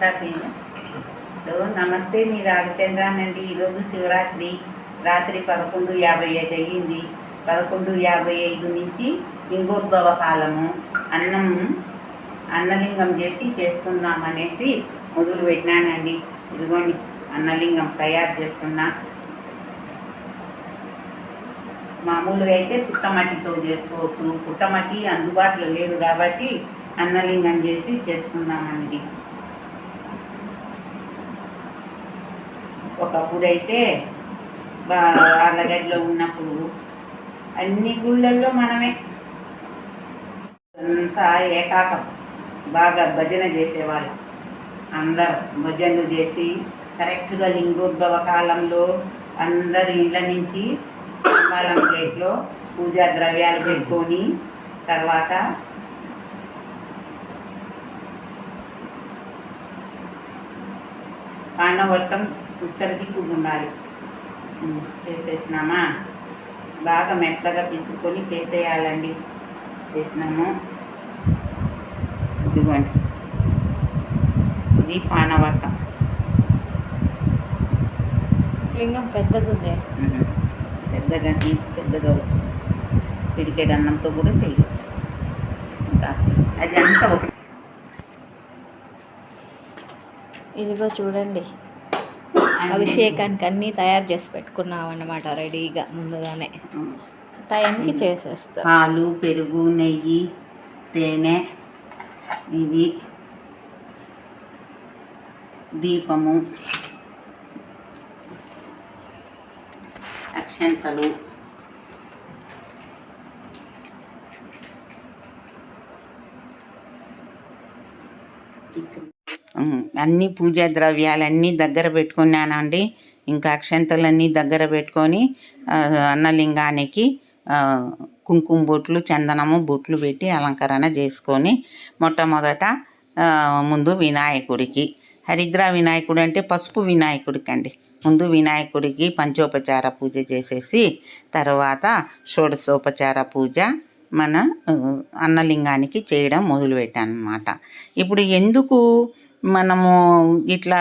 Start hello నమస్తే. మీ రాఘచంద్రానండి ఈరోజు శివరాత్రి. రాత్రి పదకొండు యాభై ఐదు అయ్యింది. పదకొండు యాభై ఐదు నుంచి లింగోద్భవ కాలము. అన్నం అన్నలింగం చేసి చేసుకుందాం అనేసి మొదలు పెట్టినానండి. ఇదిగోండి అన్నలింగం తయారు చేస్తున్నా. మామూలుగా అయితే పుట్టమట్టితో చేసుకోవచ్చు. పుట్టమట్టి అందుబాటులో లేదు కాబట్టి అన్నలింగం చేసి చేసుకుందామండి. ఒకప్పుడైతే అల్లగడ్డలో ఉన్నప్పుడు అన్ని గుళ్ళల్లో మనమే అంతా ఏకాకం. బాగా భజన చేసేవాళ్ళం. అందరూ భజనలు చేసి కరెక్ట్గా లింగోద్భవ కాలంలో అందరి ఇండ్ల నుంచి తాంబాలం ప్లేట్లో పూజా ద్రవ్యాలు పెట్టుకొని తర్వాత పానవట్టం ఉత్తర దిక్కు ఉండాలి చేసేసినామా? బాగా మెత్తగా పిసుకొని చేసేయాలండి. చేసినాము. ఇదిగోండి. ఇది పానవట్టం. లింగం పెద్దది ఉంది పెద్దగా పెద్దగా వచ్చి. పిడికెడు అన్నంతో కూడా చేయొచ్చు. అది అంతా ఒకటి. ఇదిగో చూడండి. అభిషేకానికి అన్నీ తయారు చేసి పెట్టుకున్నాం అన్నమాట రెడీగా ముందుగానే. టైంకి చేసేస్తాం పాలు పెరుగు నెయ్యి తేనె ఇవి దీపము అక్షంతలు ఉమ్, అన్ని పూజా ద్రవ్యాలన్నీ దగ్గర పెట్టుకున్నానండి. ఇంకా అక్షంతలన్నీ దగ్గర పెట్టుకొని అన్నలింగానికి కుంకుమ బొట్లు చందనము బొట్లు పెట్టి అలంకరణ చేసుకొని మొట్టమొదట ముందు వినాయకుడికి. హరిద్ర వినాయకుడు అంటే పసుపు వినాయకుడికి అండి ముందు వినాయకుడికి పంచోపచార పూజ చేసేసి తర్వాత షోడశోపచార పూజ మన అన్నలింగానికి చేయడం మొదలుపెట్టాను అనమాట ఇప్పుడు ఎందుకు మనము ఇట్లా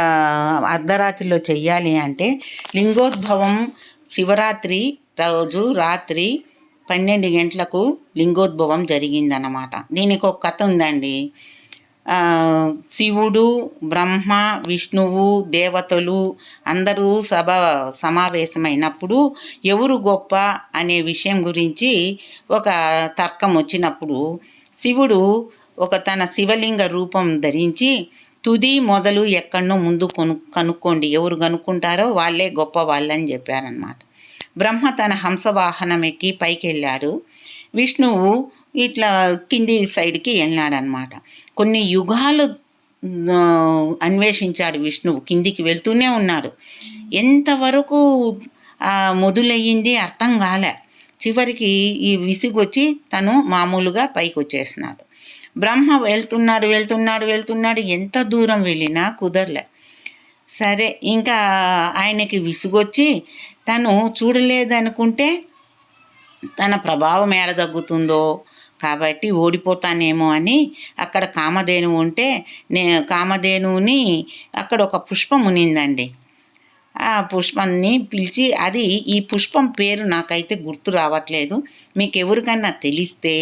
అర్ధరాత్రిలో చెయ్యాలి అంటే లింగోద్భవం శివరాత్రి రోజు రాత్రి పన్నెండు గంటలకు లింగోద్భవం జరిగిందన్నమాట. దీనికి ఒక కథ ఉందండి. శివుడు బ్రహ్మ విష్ణువు దేవతలు అందరూ సభ సమావేశమైనప్పుడు ఎవరు గొప్ప అనే విషయం గురించి ఒక తర్కం వచ్చినప్పుడు శివుడు ఒక తన శివలింగ రూపం ధరించి తుది మొదలు ఎక్కడనో ముందు కొను కనుక్కోండి. ఎవరు కనుక్కుంటారో వాళ్ళే గొప్ప వాళ్ళని చెప్పారనమాట బ్రహ్మ తన హంసవాహనం ఎక్కి పైకి వెళ్ళాడు విష్ణువు ఇట్లా కింది సైడ్కి వెళ్ళినాడనమాట కొన్ని యుగాలు అన్వేషించాడు విష్ణువు. కిందికి వెళ్తూనే ఉన్నాడు. ఎంతవరకు మొదలయ్యింది అర్థం కాలే. చివరికి ఈ విసిగొచ్చి తను మామూలుగా పైకి వచ్చేసినాడు బ్రహ్మ వెళ్తున్నాడు వెళ్తున్నాడు వెళ్తున్నాడు. ఎంత దూరం వెళ్ళినా కుదరలే. సరే ఇంకా ఆయనకి విసుగొచ్చి తను చూడలేదనుకుంటే తన ప్రభావం ఏడ తగ్గుతుందో కాబట్టి ఓడిపోతానేమో అని అక్కడ కామధేను ఉంటే నే కామధేనువుని అక్కడ ఒక పుష్పం ఉనిందండి ఆ పుష్పాన్ని పిలిచి అది ఈ పుష్పం పేరు నాకైతే గుర్తు రావట్లేదు. మీకు ఎవరికన్నా తెలిస్తే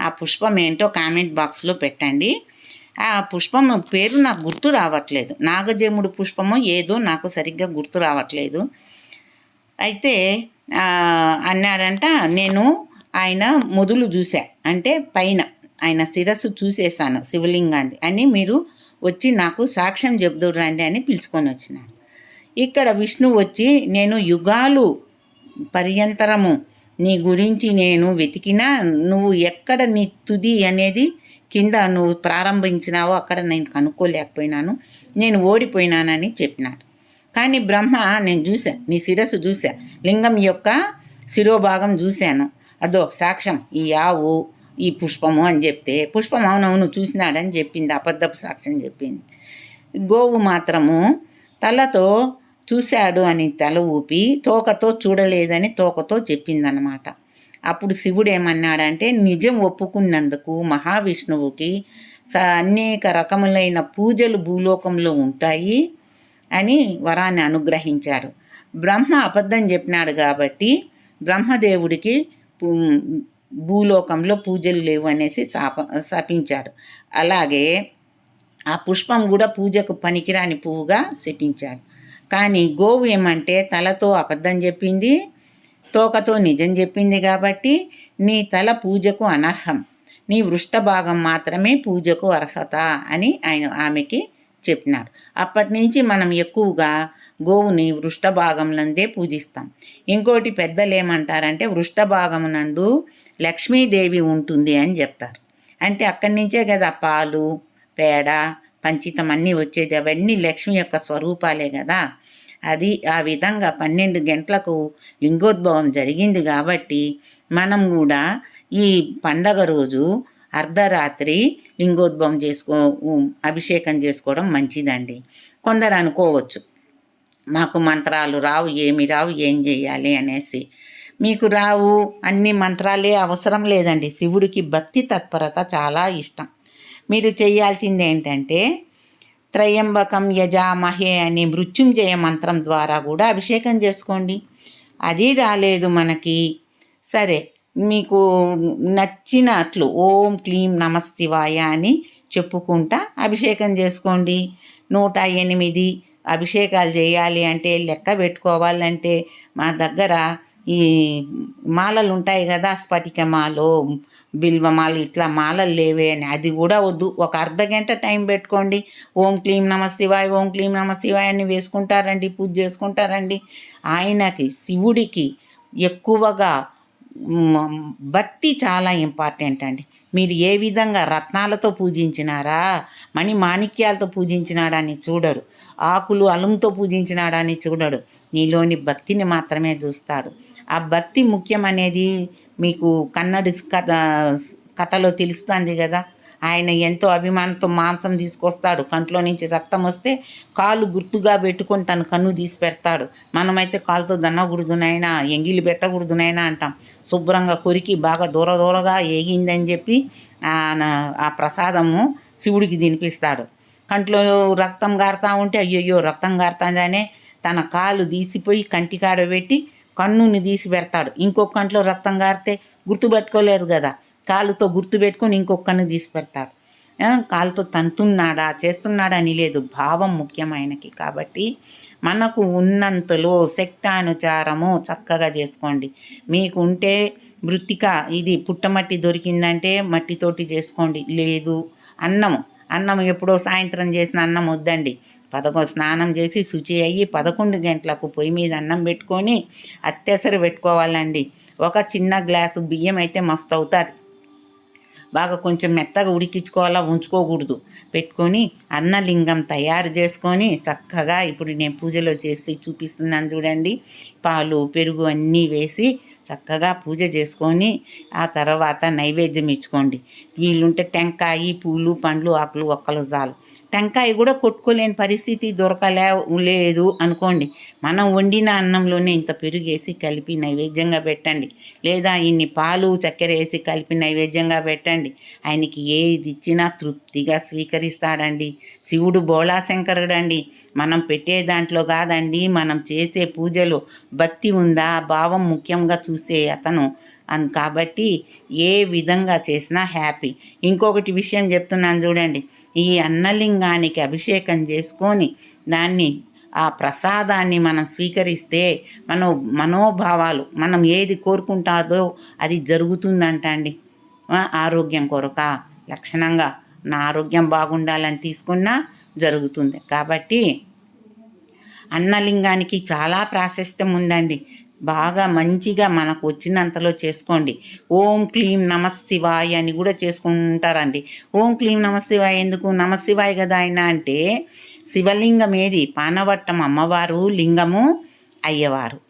ఆ పుష్పం ఏంటో కామెంట్ బాక్స్లో పెట్టండి. ఆ పుష్పం పేరు నాకు గుర్తు రావట్లేదు. నాగజముడు పుష్పమో ఏదో నాకు సరిగ్గా గుర్తు రావట్లేదు. అయితే అన్నాడంట నేను ఆయన మొదలు చూసా అంటే పైన ఆయన శిరస్సు చూసేసాను శివలింగాన్ని అని మీరు వచ్చి నాకు సాక్ష్యం చెబుదురు రండి అని పిలుచుకొని వచ్చినాడు. ఇక్కడ విష్ణు వచ్చి నేను యుగాలు పర్యంతరము నీ గురించి నేను వెతికినా నువ్వు ఎక్కడ నీ తుది అనేది కింద నువ్వు ప్రారంభించినావో అక్కడ నేను కనుక్కోలేకపోయినాను నేను ఓడిపోయినానని చెప్పినాడు. కానీ బ్రహ్మ నేను చూసా నీ శిరస్సు చూసా. లింగం యొక్క శిరోభాగం చూశాను. అదో సాక్ష్యం ఈ ఆవు ఈ పుష్పము అని చెప్తే పుష్పం అవునవును చూసినాడని చెప్పింది అబద్ధపు సాక్ష్యం చెప్పింది. గోవు మాత్రము తలతో చూశాడు అని తల ఊపి తోకతో చూడలేదని తోకతో చెప్పిందనమాట అప్పుడు శివుడు ఏమన్నాడంటే నిజం ఒప్పుకున్నందుకు మహావిష్ణువుకి స అనేక రకములైన పూజలు భూలోకంలో ఉంటాయి. అని వరాన్ని అనుగ్రహించాడు బ్రహ్మ అబద్ధం చెప్పినాడు కాబట్టి బ్రహ్మదేవుడికి భూలోకంలో పూజలు లేవు అనేసి శాప శపించాడు అలాగే ఆ పుష్పం కూడా పూజకు పనికిరాని పువ్వుగా శపించాడు. కానీ గోవు ఏమంటే తలతో అబద్ధం చెప్పింది తోకతో నిజం చెప్పింది కాబట్టి నీ తల పూజకు అనర్హం. నీ వృష్ట భాగం మాత్రమే పూజకు అర్హత అని ఆయన ఆమెకి చెప్పినారు. అప్పటి నుంచి మనం ఎక్కువగా గోవుని వృష్ట భాగంలందే పూజిస్తాం. ఇంకోటి పెద్దలు ఏమంటారంటే వృష్ట భాగమునందు లక్ష్మీదేవి ఉంటుంది అని చెప్తారు. అంటే అక్కడి నుంచే కదా పాలు పేడ పంచితం అన్నీ వచ్చేది. అవన్నీ లక్ష్మి యొక్క స్వరూపాలే కదా. అది ఆ విధంగా పన్నెండు గంటలకు లింగోద్భవం జరిగింది కాబట్టి మనం కూడా ఈ పండగ రోజు అర్ధరాత్రి లింగోద్భవం చేసుకో అభిషేకం చేసుకోవడం మంచిదండి. కొందరు అనుకోవచ్చు మాకు మంత్రాలు రావు ఏమి రావు ఏం చేయాలి అనేసి. మీకు రావు అన్ని మంత్రాలే అవసరం లేదండి. శివుడికి భక్తి తత్పరత చాలా ఇష్టం. మీరు చేయాల్సింది ఏంటంటే త్రయంబకం యజామహే అనే మృత్యుంజయ మంత్రం ద్వారా కూడా అభిషేకం చేసుకోండి. అది రాలేదు మనకి. సరే మీకు నచ్చినట్లు ఓం క్లీం నమ శివాయ అని చెప్పుకుంటా అభిషేకం చేసుకోండి. నూట ఎనిమిది అభిషేకాలు చేయాలి అంటే లెక్క పెట్టుకోవాలంటే మా దగ్గర ఈ మాలలు ఉంటాయి కదా స్ఫటిక మాలు బిల్వమాలు ఇట్లా మాలలు లేవే అని. అది కూడా వద్దు. ఒక అర్ధ గంట టైం పెట్టుకోండి. ఓం క్లీం నమ శివాయ ఓం క్లీం నమ శివాయ అని వేసుకుంటారండి పూజ చేసుకుంటారండి. ఆయనకి శివుడికి ఎక్కువగా భక్తి చాలా ఇంపార్టెంట్ అండి. మీరు ఏ విధంగా రత్నాలతో పూజించినారా మణి మాణిక్యాలతో పూజించినాడా అని చూడరు ఆకులు అలుముతో పూజించినాడా అని చూడడు నీలోని భక్తిని మాత్రమే చూస్తాడు. ఆ భక్తి ముఖ్యమనేది మీకు కన్నడి కథ కథలో తెలుస్తుంది కదా ఆయన ఎంతో అభిమానంతో మాంసం తీసుకొస్తాడు. కంట్లో నుంచి రక్తం వస్తే కాలు గుర్తుగా పెట్టుకొని తన కన్ను తీసి పెడతాడు. మనమైతే కాలుతో దన్నకూడదునైనా ఎంగిలి పెట్టకూడదునైనా అంటాం. శుభ్రంగా కొరికి బాగా దూర దూరగా ఏగిందని చెప్పి ఆ ఆ ప్రసాదము శివుడికి తినిపిస్తాడు. కంట్లో రక్తం గారుతూ ఉంటే అయ్యయ్యో రక్తం గారుతుందనే తన కాలు తీసిపోయి కంటికాడ పెట్టి కన్నుని తీసి పెడతాడు. ఇంకొక కంట్లో రక్తం గారితే గుర్తుపెట్టుకోలేరు కదా. కాలుతో గుర్తు పెట్టుకొని ఇంకొక కన్ను తీసి పెడతాడు కాలుతో తంతున్నాడా చేస్తున్నాడా అని లేదు. భావం ముఖ్యమైనకి కాబట్టి మనకు ఉన్నంతలో శక్తానుచారము చక్కగా చేసుకోండి. మీకు ఉంటే మృతిక ఇది పుట్టమట్టి దొరికిందంటే మట్టితోటి చేసుకోండి. లేదు అన్నము. అన్నం ఎప్పుడో సాయంత్రం చేసిన అన్నం వద్దండి. పదకొండు స్నానం చేసి శుచి అయ్యి పదకొండు గంటలకు పొయ్యి మీద అన్నం పెట్టుకొని అత్యసరి పెట్టుకోవాలండి. ఒక చిన్న గ్లాసు బియ్యం అయితే మస్తు అవుతుంది. బాగా కొంచెం మెత్తగా ఉడికించుకోవాలా? ఉంచుకోకూడదు. పెట్టుకొని అన్నలింగం తయారు చేసుకొని చక్కగా ఇప్పుడు నేను పూజలో చేసి చూపిస్తున్నాను చూడండి. పాలు పెరుగు అన్నీ వేసి చక్కగా పూజ చేసుకొని ఆ తర్వాత నైవేద్యం ఇచ్చుకోండి. వీళ్ళుంటే టెంకాయ పూలు పండ్లు ఆకులు ఒక్కలు చాలు. టెంకాయ కూడా కొట్టుకోలేని పరిస్థితి దొరకలే లేదు అనుకోండి. మనం వండిన అన్నంలోనే ఇంత పెరుగేసి కలిపి నైవేద్యంగా పెట్టండి. లేదా ఇన్ని పాలు చక్కెర వేసి కలిపి నైవేద్యంగా పెట్టండి. ఆయనకి ఏది ఇచ్చినా తృప్తిగా స్వీకరిస్తాడండి. శివుడు బోళాశంకరుడు అండి మనం పెట్టే దాంట్లో కాదండి మనం చేసే పూజలో భక్తి ఉందా భావం ముఖ్యంగా చూసే అతను. అన్ కాబట్టి ఏ విధంగా చేసినా హ్యాపీ. ఇంకొకటి విషయం చెప్తున్నాను చూడండి. ఈ అన్నలింగానికి అభిషేకం చేసుకొని దాన్ని ఆ ప్రసాదాన్ని మనం స్వీకరిస్తే మన మనోభావాలు మనం ఏది కోరుకుంటాదో అది జరుగుతుందంట అండి ఆరోగ్యం కొరక లక్షణంగా నా ఆరోగ్యం బాగుండాలని తీసుకున్నా జరుగుతుంది. కాబట్టి అన్నలింగానికి చాలా ప్రాశస్త్యం ఉందండి. బాగా మంచిగా మనకు వచ్చినంతలో చేసుకోండి. ఓం క్లీం నమశివాయ అని కూడా చేసుకుంటారండి. ఓం క్లీం నమశివాయ ఎందుకు? నమశివాయ కదా ఆయన అంటే శివలింగం ఏది? పానవట్టం అమ్మవారు లింగము అయ్యవారు.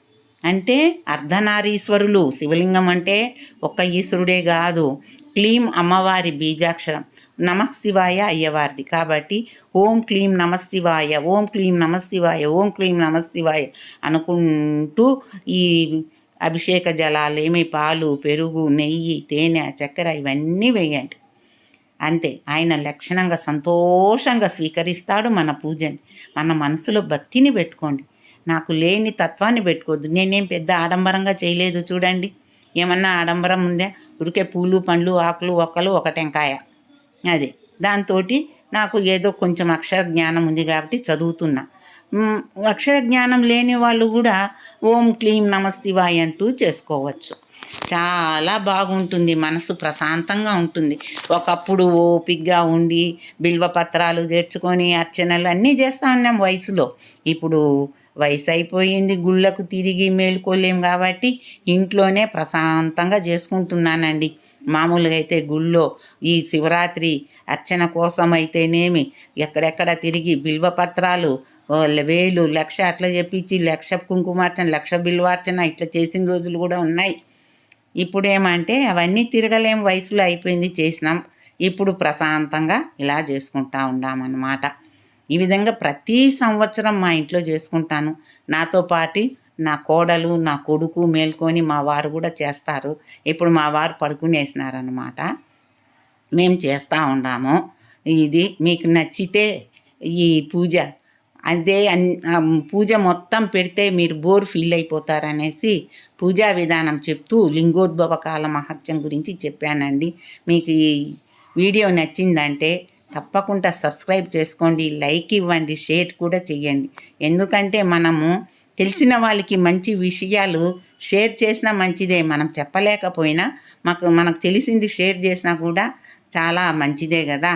అంటే అర్ధనారీశ్వరులు. శివలింగం అంటే ఒక్క ఈశ్వరుడే కాదు. క్లీం అమ్మవారి బీజాక్షరం. నమశివాయ అయ్యవారిది. కాబట్టి ఓం క్లీం నమశివాయ ఓం క్లీం నమశివాయ ఓం క్లీం నమశివాయ అనుకుంటూ ఈ అభిషేక జలాలు ఏమి పాలు పెరుగు నెయ్యి తేనె చక్కెర ఇవన్నీ వేయండి. అంతే. ఆయన లక్షణంగా సంతోషంగా స్వీకరిస్తాడు మన పూజని. మన మనసులో భక్తిని పెట్టుకోండి. నాకు లేని తత్వాన్ని పెట్టుకోవద్దు. నేనేం పెద్ద ఆడంబరంగా చేయలేదు చూడండి. ఏమన్నా ఆడంబరం ఉందే? ఉరికే పూలు పండ్లు ఆకులు ఒక్కలు ఒక టెంకాయ. అది. దాంతో నాకు ఏదో కొంచెం అక్షర జ్ఞానం ఉంది కాబట్టి చదువుతున్నా. అక్షర జ్ఞానం లేని వాళ్ళు కూడా ఓం క్లీం నమ అంటూ చేసుకోవచ్చు. చాలా బాగుంటుంది మనసు ప్రశాంతంగా ఉంటుంది. ఒకప్పుడు ఓపిగ్గా ఉండి బిల్వపత్రాలు తెచ్చుకొని అర్చనలు అన్నీ చేస్తూ ఉన్నాం వయసులో. ఇప్పుడు వయసు అయిపోయింది గుళ్ళకు తిరిగి మేలుకోలేం కాబట్టి ఇంట్లోనే ప్రశాంతంగా చేసుకుంటున్నానండి. మామూలుగా అయితే గుళ్ళో ఈ శివరాత్రి అర్చన కోసం అయితేనేమి ఎక్కడెక్కడ తిరిగి బిల్వపత్రాలు వేలు లక్ష అట్లా చెప్పించి లక్ష కుంకుమార్చన లక్ష బిల్వార్చన ఇట్లా చేసిన రోజులు కూడా ఉన్నాయి. ఇప్పుడు ఏమంటే అవన్నీ తిరగలేం వయసులో అయిపోయింది చేసినాం. ఇప్పుడు ప్రశాంతంగా ఇలా చేసుకుంటా ఉన్నామన్నమాట ఈ విధంగా ప్రతి సంవత్సరం మా ఇంట్లో చేసుకుంటాను. నాతో పాటు నా కోడలు నా కొడుకు మేల్కొని మా వారు కూడా చేస్తారు. ఇప్పుడు మా వారు పడుకునేసినారనమాట మేము చేస్తూ ఉన్నాము. ఇది మీకు నచ్చితే ఈ పూజ. అదే అన్- పూజ మొత్తం పెడితే మీరు బోర్ ఫీల్ అయిపోతారనేసి పూజా విధానం చెప్తూ లింగోద్భవ కాల మహత్యం గురించి చెప్పానండి. మీకు ఈ వీడియో నచ్చిందంటే తప్పకుండా సబ్స్క్రైబ్ చేసుకోండి లైక్ ఇవ్వండి షేర్ కూడా చెయ్యండి. ఎందుకంటే మనము తెలిసిన వాళ్ళకి మంచి విషయాలు షేర్ చేసినా మంచిదే. మనం చెప్పలేకపోయినా మాకు మనకు తెలిసింది షేర్ చేసినా కూడా చాలా మంచిదే కదా.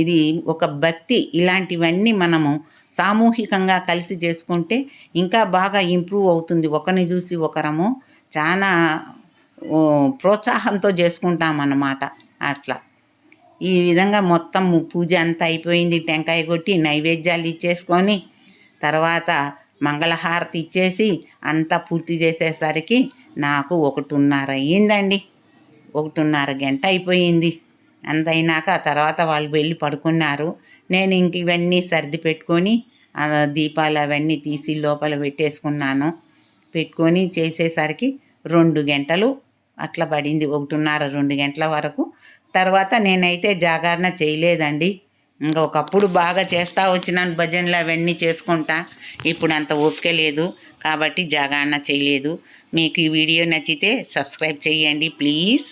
ఇది ఒక భక్తి. ఇలాంటివన్నీ మనము సామూహికంగా కలిసి చేసుకుంటే ఇంకా బాగా ఇంప్రూవ్ అవుతుంది. ఒకరిని చూసి ఒకరము చాలా ప్రోత్సాహంతో చేసుకుంటాం అన్నమాట అట్లా. ఈ విధంగా మొత్తం పూజ అంతా అయిపోయింది. టెంకాయ కొట్టి నైవేద్యాలు ఇచ్చేసుకొని తర్వాత మంగళహారతి ఇచ్చేసి అంతా పూర్తి చేసేసరికి నాకు ఒకటిన్నర అయ్యిందండి. ఒకటిన్నర గంట అయిపోయింది. అంత అయినాక ఆ తర్వాత వాళ్ళు వెళ్ళి పడుకున్నారు. నేను ఇంక ఇవన్నీ సర్ది పెట్టుకొని దీపాలు అవన్నీ తీసి లోపల పెట్టేసుకున్నాను. పెట్టుకొని చేసేసరికి రెండు గంటలు అట్లా పడింది. ఒకటిన్నర రెండు గంటల వరకు. తర్వాత నేనైతే జాగరణ చేయలేదండి. ఇంకా ఒకప్పుడు బాగా చేస్తా వచ్చినాను భజనలు అవన్నీ చేసుకుంటా. ఇప్పుడు అంత ఓపిక లేదు. కాబట్టి జాగరణ చేయలేదు. మీకు ఈ వీడియో నచ్చితే సబ్స్క్రైబ్ చేయండి ప్లీజ్.